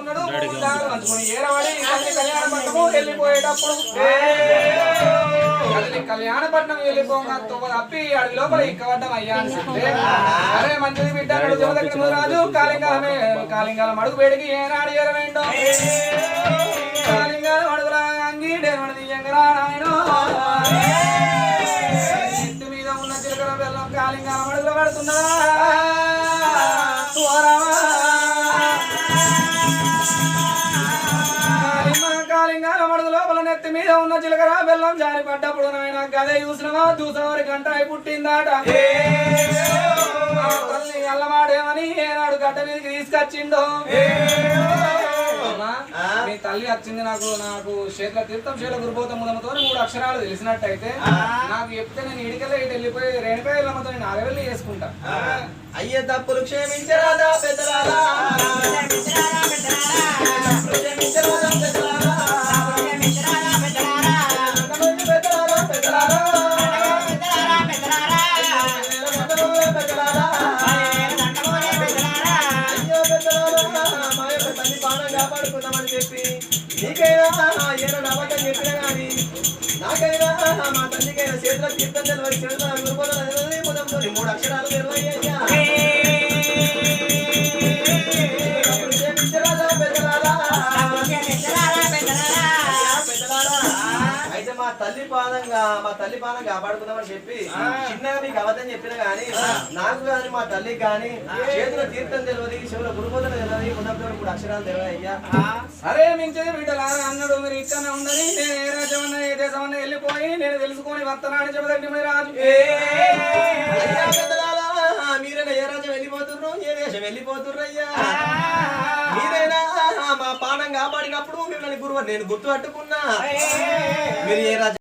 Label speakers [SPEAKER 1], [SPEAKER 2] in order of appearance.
[SPEAKER 1] పంచుకున్నాడు పంచుకుని ఏరవాడి కదిలి కళ్యాణపట్నము వెళ్ళిపోయేటప్పుడు కదిలి కళ్యాణపట్నం వెళ్ళిపోగా తొమ్మ తప్పి అడవి లోపల ఇక్కవడ్డం అయ్యా అని చెప్తే అరే మంచిది బిడ్డ రాజు కాళింగాలమే కాళింగాలం అడుగు వేడికి ఏనాడు ఏరవేండో కాళింగాలం అడుగులా నాయనో. ఇంటి మీద ఉన్న చిలకల బెల్లం కాళింగాలం అడుగుల పడుతున్నదా నెత్తి మీద ఉన్న చిలకల బెల్లం జారి పడ్డప్పుడు నాయన గదే చూసినవా? దూసవరి గంట అయి పుట్టిందాట తల్లి అల్లమాడేమని ఏనాడు గడ్డ మీదకి తీసుకొచ్చిండో? మీ తల్లి వచ్చింది నాకు నాకు చేతుల తీర్థం చేతుల గురుపోతం ముదమతో మూడు అక్షరాలు తెలిసినట్టయితే నాకు చెప్తే నేను ఇడికెళ్ళి ఇటు వెళ్ళిపోయి రేణుకాయలమ్మతో నేను అరవెల్లి చేసుకుంటా
[SPEAKER 2] అయ్య తప్పులు క్షమించరాదా పెద్దలారా బాణం కాపాడుకుందామని చెప్పి నీకైనా ఏదో నమ్మకం చెప్పినా కానీ నాకైనా మా తల్లికైనా చేతుల తీర్థం తెలియదు చేతుల గురుపదం మూడు అక్షరాలు తెలవయ్యా మా తల్లి పాదంగా మా తల్లి పాదం కాపాడుకుందామని చెప్పి చిన్నగా మీకు అబద్ధం చెప్పిన గానీ నాకు గాని మా తల్లికి గాని చేతుల తీర్థం తెలియదు చెవుల గురుబోధన తెలియదు ఉన్నప్పుడు మూడు అక్షరాలు తెలియదు అయ్యా.
[SPEAKER 1] సరే మించేది బిడ్డలారా అన్నాడు మీరు ఇక్కడనే ఉన్నది నేను ఏ రాజ్యమన్నా ఏ దేశమన్నా వెళ్ళిపోయి నేను తెలుసుకొని వస్తానని చెప్పదండి మీరు రాజు.
[SPEAKER 2] మీరైనా ఏ రాజ్యం వెళ్ళిపోతుర్రు ఏ దేశం వెళ్ళిపోతుర్రు అయ్యా? మీరైనా మా పానం కాపాడినప్పుడు మిమ్మల్ని గురువు నేను గుర్తు పట్టుకున్నా మీరు ఏ